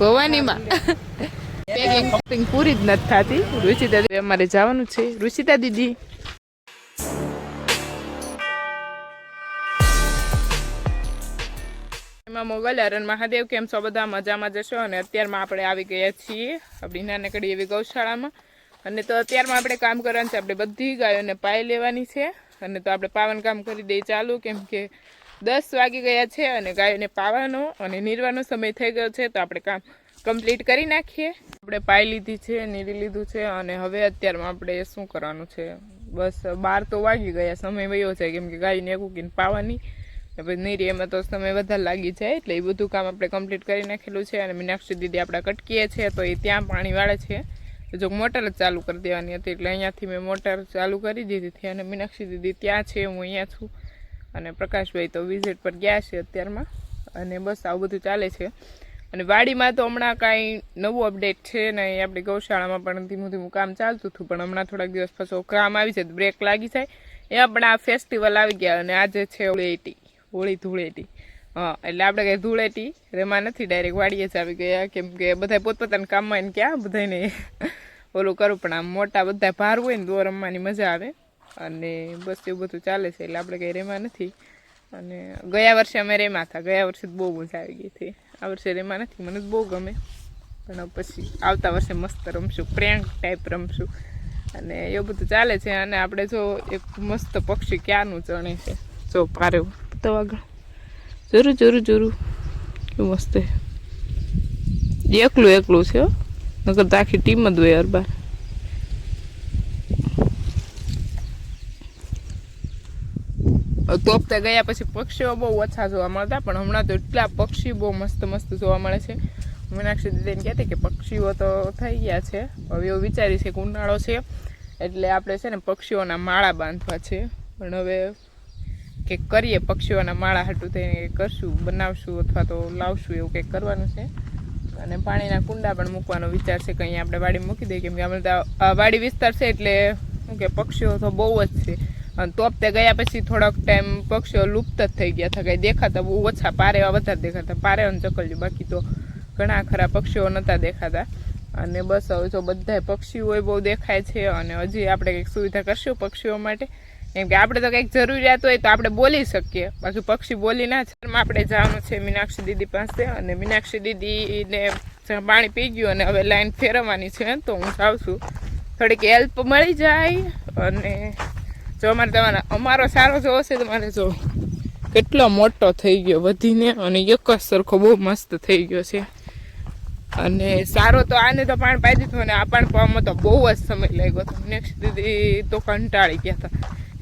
ભવાનીમાં. Packing પૂરી જ નથી થતી. રુચિતા દીદી અમારે જવાનું છે. રુચિતા દીદી. એમાં મોગલ અરણ મહાદેવ કેમ છો? બધા મજામાં જશો અને અત્યારમાં આપણે આવી ગયા છીએ આપણી નાનકડી એવી ગૌશાળામાં. અને તો અત્યારમાં આપણે કામ કરવાનું છે. આપણે બધી ગાયોને પાય લેવાની છે. અને તો આપણે પાવન કામ કરી દઈએ ચાલુ, કેમ કે દસ વાગી ગયા છે અને ગાયને પાવાનો અને નીરવાનો સમય થઈ ગયો છે, તો આપણે કામ કમ્પ્લીટ કરી નાખીએ. આપણે પાઈ લીધી છે, નીરી લીધું છે અને હવે અત્યારમાં આપણે શું કરવાનું છે? બસ બાર તો વાગી ગયા, સમય વયો છે કેમ કે ગાયને કૂકીને પાવાની. પછી નીરી એમાં તો સમય વધારે લાગી જાય, એટલે એ બધું કામ આપણે કમ્પ્લીટ કરી નાખેલું છે અને મીનાક્ષી દીદી આપણા કટકીએ છે, તો એ ત્યાં પાણી વાળે છે. જો મોટર જ ચાલુ કરી દેવાની હતી, એટલે અહીંયાથી મેં મોટર ચાલુ કરી દીધી હતી અને મીનાક્ષી દીદી ત્યાં છે, હું અહીંયા છું. અને પ્રકાશભાઈ તો વિઝિટ પર ગયા છે અત્યારમાં. અને બસ આવું બધું ચાલે છે. અને વાડીમાં તો હમણાં કાંઈ નવું અપડેટ છે ને આપણી ગૌશાળામાં પણ ધીમું ધીમું કામ ચાલતું હતું, પણ હમણાં થોડાક દિવસ પછી કામ આવી જાય બ્રેક લાગી જાય. એમાં પણ આ ફેસ્ટિવલ આવી ગયા અને આજે છે ધૂળેટી હોળી ધૂળેટી હા, એટલે આપણે કંઈ ધૂળેટી રેમાં નથી ડાયરેક્ટ વાડીએ જ આવી ગયા. કેમ કે બધા પોતપોતાના કામમાં એને ક્યાં બધાને ઓલું કરું, પણ આમ મોટા બધા ભાર હોય ને દોર રમવાની મજા આવે. અને બસ એવું બધું ચાલે છે, એટલે આપણે કંઈ રેમાં નથી. અને ગયા વર્ષે અમે રેમાં હતા. ગયા વર્ષે બહુ મજા આવી ગઈ હતી. આ વર્ષે રેમાં નથી. મને બહુ ગમે. પણ પછી આવતા વર્ષે મસ્ત રમશું. Prank type રમશું. અને એવું બધું ચાલે છે. અને આપણે જો એક મસ્ત પક્ષી ક્યાંનું ચણે છે? જો પારે તો આગળ. જરૂર જરૂર જરૂર મસ્ત એકલું એકલું છે. નકર તો આખી ટીમ જ હોય અરબાર તોપતા ગયા પછી પક્ષીઓ બહુ ઓછા જોવા મળતા, પણ હમણાં તો એટલા પક્ષી બહુ મસ્ત મસ્ત જોવા મળે છે. મીનાક્ષી દીદીને કહેતી કે પક્ષીઓ તો થઈ ગયા છે. હવે એવું વિચારી છે કે ઉનાળો છે, એટલે આપણે છે ને પક્ષીઓના માળા બાંધવા છે. પણ હવે કે કરીએ પક્ષીઓના માળા હાટું થઈને કરશું, બનાવશું અથવા તો લાવશું એવું કંઈક કરવાનું છે. અને પાણીના કુંડા પણ મૂકવાનો વિચાર છે કે અહીંયા આપણે વાડી મૂકી દઈએ. કેમ કે અમે તો વાડી વિસ્તાર છે એટલે શું કે પક્ષીઓ તો બહુ જ છે. અને તોપતે ગયા પછી થોડોક ટાઈમ પક્ષીઓ લુપ્ત જ થઈ ગયા હતા. કંઈ દેખાતા બહુ ઓછા પારેવા વધારે દેખાતા. પારે અને ચકલ્યું. બાકી તો ઘણા ખરા પક્ષીઓ નહોતા દેખાતા. અને બસ હવે જો બધા પક્ષીઓ બહુ દેખાય છે અને હજી આપણે કંઈક સુવિધા કરશું પક્ષીઓ માટે. કેમ કે આપણે તો કંઈક જરૂરિયાત હોય તો આપણે બોલી શકીએ. બાકી પક્ષી બોલી ના છે આપણે જવાનું છે મીનાક્ષી દીદી પાસે. અને મીનાક્ષી દીદીને પાણી પી ગયું અને હવે લાઈન ફેરવવાની છે, તો હું જાઉં છું. થોડીક હેલ્પ મળી જાય અને જો અમારે તમારે અમારો સારો જોવો છે તમારે જો કેટલો મોટો થઈ ગયો વધીને અને એક જ સરખો બહુ મસ્ત થઈ ગયો છે. અને સારો તો આને તો પાણી પાઈ દીધું અને આ પાણી પાવામાં તો બહુ જ સમય લાગ્યો હતો. નેક્સ્ટ દીદી તો કંટાળી ગયા હતા.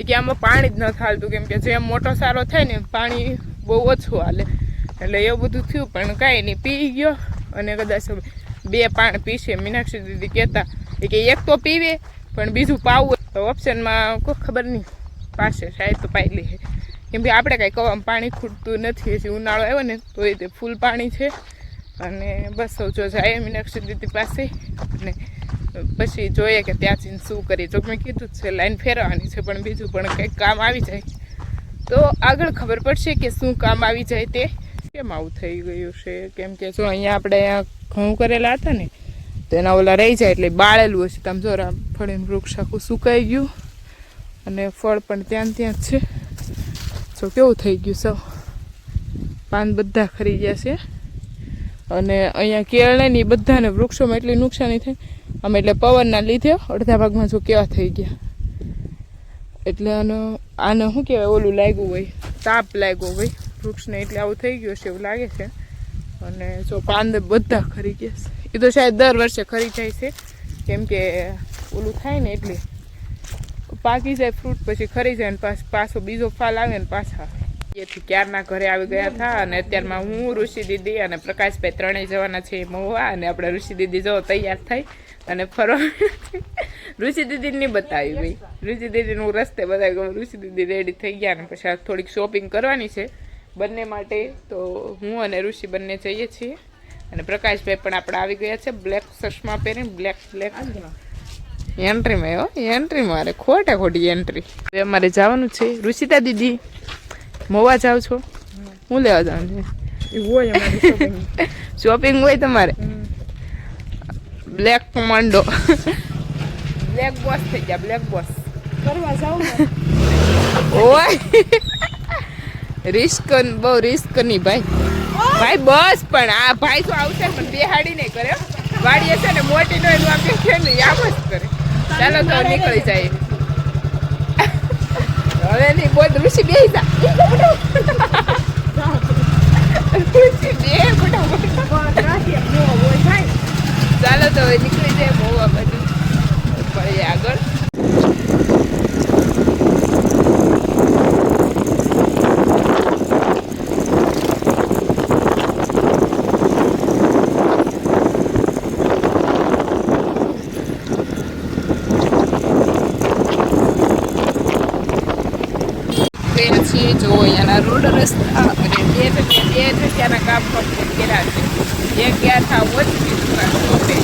કે આમાં પાણી જ ન થાલતું કેમ કે જેમ મોટો સારો થાય ને પાણી બહુ ઓછું હાલે. એટલે એવું બધું થયું પણ કાંઈ નહીં, પી ગયો અને કદાચ બે પાણી પીશે. મીનાક્ષી દીદી કહેતા કે એક તો પીવે, પણ બીજું પાવું તો ઓપ્શનમાં કોઈ ખબર નહીં. પાસે શાયદ તો પાઈ લે કેમ કે આપણે કાંઈ કવામાં પાણી ખૂટતું નથી, હજી ઉનાળો આવ્યો ને, તો એ તે ફૂલ પાણી છે. અને બસ જો જાય મીનાક્ષી દીદી પાસે. અને પછી જોઈએ કે ત્યાં જઈને શું કરીએ. જો મેં કીધું જ છે, લાઈન ફેરવવાની છે, પણ બીજું પણ કંઈક કામ આવી જાય. તો આગળ ખબર પડશે કે શું કામ આવી જાય તે. કેમ આવું થઈ ગયું છે? કેમ કે જો અહીંયા આપણે ઘઉં કરેલા હતા ને તો એના ઓલા રહી જાય એટલે બાળેલું હશે. તમે જો ફળીને વૃક્ષ આખું સુકાઈ ગયું. અને ફળ પણ ત્યાં ત્યાં જ છે. જો કેવું થઈ ગયું સૌ. પાન બધા ખરી ગયા છે. અને અહીંયા કેળને એ બધાને વૃક્ષોમાં એટલી નુકસાની થઈ આમ એટલે પવનના લીધે અડધા ભાગમાં જો કેવા થઈ ગયા. એટલે આનો, આને શું કહેવાય, ઓલું લાગ્યું હોય, તાપ લાગ્યો હોય. વૃક્ષને એટલે આવું થઈ ગયું છે એવું લાગે છે. અને જો પાન બધા ખરી ગયા છે. એ તો શાયદ દર વર્ષે ખરી જાય છે. કેમ કે ઓલું થાય ને એટલે. પાકી જાય ફ્રૂટ પછી ખરી જાય ને પાછ બીજો ફાલ આવે ને પાછા. એથી ક્યારના ઘરે આવી ગયા હતા અને અત્યારમાં હું, ઋષિ દીદી અને પ્રકાશભાઈ ત્રણેય જવાના છે મહુવા અને આપણે ઋષિ દીદી જો તૈયાર થઈ અને ફરવા ઋષિ દીદીને બતાવી ભાઈ. ઋષિ દીદીને હું રસ્તે બતાવી ગયો ઋષિ દીદી રેડી થઈ ગયા ને પછી થોડીક શોપિંગ કરવાની છે. બંને માટે તો હું અને ઋષિ બંને જઈએ છીએ. અને પ્રકાશભાઈ પણ આપણે આવી ગયા છે. બ્લેક ચશ્મા પહેરીને બ્લેક બ્લેક એન્ટ્રીમાં એવો એન્ટ્રી મારે. ખોટા ખોટી એન્ટ્રી હવે અમારે જવાનું છે. ઋષિતા દીદી મોવા જાવ છો? હું લેવા જવાનું છે? શોપિંગ હોય તમારે? બ્લેક કમાન્ડો બ્લેક બોસ થઈ ગયા બ્લેક બોસ કરવા જાવ ઓય. રિસ્ક બહુ રિસ્ક નહીં ભાઈ. ભાઈ, બસ, પણ આ ભાઈ તો આવશે, પણ બેહાડી નહીં કરે. વાડી હશે ને, મોટી નો એનું આપે છે ને, આમ જ કરે. ચાલો તો નીકળી જાય. હવે નહીં, બોલ, ઋષિ બે. ચાલો તો હવે નીકળી જાય બહુ આ બધું આગળ ગયા છીએ જો અહીંયાના રોડ રસ્તા અને બે બે જગ્યાના કામ કમ્પ્લીટ કર્યા છે એક ગયા હતા વોચની દુકાન શોપે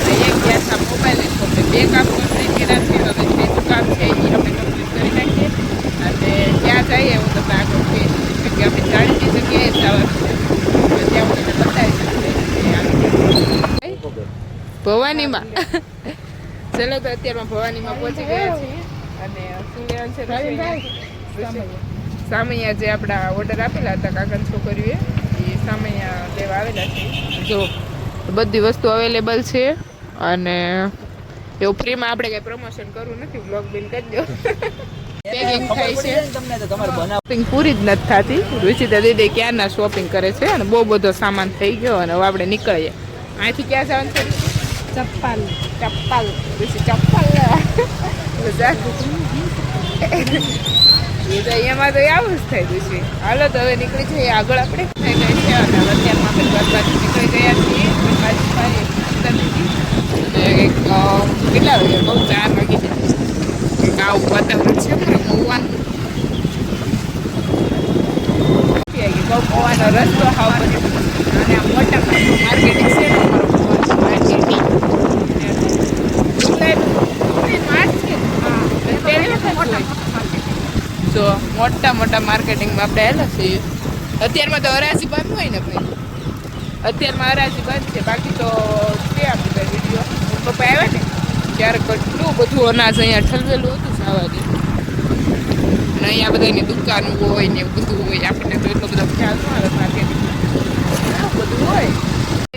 અને એક ગયા હતા મોબાઈલ શોપે બે કામ કમ્પ્લીટ કર્યા છે હવે ત્રીજું કામ છે એ અમે કમ્પ્લીટ કરી નાખીએ અને ત્યાં જઈએ હું તમને ચલો તો અત્યારમાં ભવાનીમાં પહોંચી ગયા છીએ અને શું? સામૈયા જે આપણા ઓર્ડર આપેલા હતા કાકાની છોકરીઓએ એ સામૈયા લેવા આવેલા છે. જો બધી વસ્તુ અવેલેબલ છે અને એવું ફ્રીમાં આપણે કઈ પ્રમોશન કરવું નથી બ્લોગ બિન કરી દો. પેકિંગ થાય છે. તમને તો તમારે બનાવ શોપિંગ પૂરી જ નથી થતી. રુચિતા દીદી ક્યારના શોપિંગ કરે છે અને બહુ બધો સામાન થઈ ગયો અને હવે આપણે નીકળીએ. અહીંથી ક્યાં જવાનું છે? ચપ્પલ. ચપ્પલ. રુચિ ચપ્પલ. એ તો તો આવું જ થાય રુચિ હાલો તો હવે નીકળી જઈએ આગળ આપણે. થઈ ગઈ છે અને અત્યારમાં આપણે ઘર નીકળી ગયા છીએ. કેટલા વાગે? બહુ ચાર વાગી જાય આવું વાતાવરણ છે પણ બહુ પવાનો રસ્તો હાવ અને આ મોટા માર્કેટિંગ છે જો, મોટા મોટા માર્કેટિંગમાં આપણે આવેલા છીએ. અત્યારમાં તો હરાજી બંધ હોય ને ભાઈ. અત્યારમાં હરાજી બંધ છે. બાકી તો છે આપણે વીડિયો પપ્પા આવ્યા ને, ત્યારે કેટલું બધું અનાજ અહીંયા ઠલવેલું હતું સાવાજી અને અહીંયા બધાની દુકાન હોય ને બધું હોય. આપણને તો એટલો બધો ખ્યાલ ન આવે માર્કેટિંગમાં બધું હોય.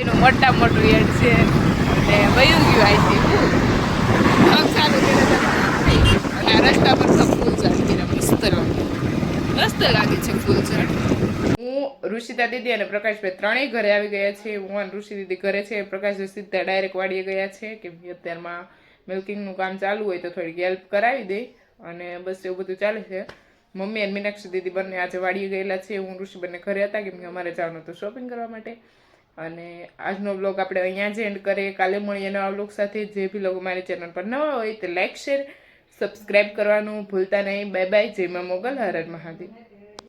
એનું મોટા મોટું એડ છે. અને વયું ગયું આઈ છે ગયું. અને રસ્તા પર સબ ફૂલ લાગે મસ્ત લાગે છે ફૂલ ઝાડ. હું ઋષિતા દીદી અને પ્રકાશભાઈ ત્રણેય ઘરે આવી ગયા છે. હું અને ઋષિ દીદી ઘરે છે. પ્રકાશભાઈ સીધા ડાયરેક્ટ વાડીએ ગયા છે કેમ કે અત્યારમાં મિલ્કિંગનું કામ ચાલુ હોય તો થોડીક હેલ્પ કરાવી દે. અને બસ એવું બધું ચાલે છે. મમ્મી અને મીનાક્ષી દીદી બંને આજે વાડીએ ગયેલા છે. હું ઋષિ બંને ઘરે હતા કેમ કે અમારે જવાનું હતું શોપિંગ કરવા માટે. અને આજનો બ્લોગ આપણે અહીંયા જ એન્ડ કરીએ. કાલે મળીએ નવા બ્લોગ સાથે. જે બી લોકો મારી ચેનલ પર નવા હોય તે લાઈક શેર સબસ્ક્રાઈબ કરવાનું ભૂલતા નહીં. બાય બાય જય મા મોગલ. હર મહાદેવ.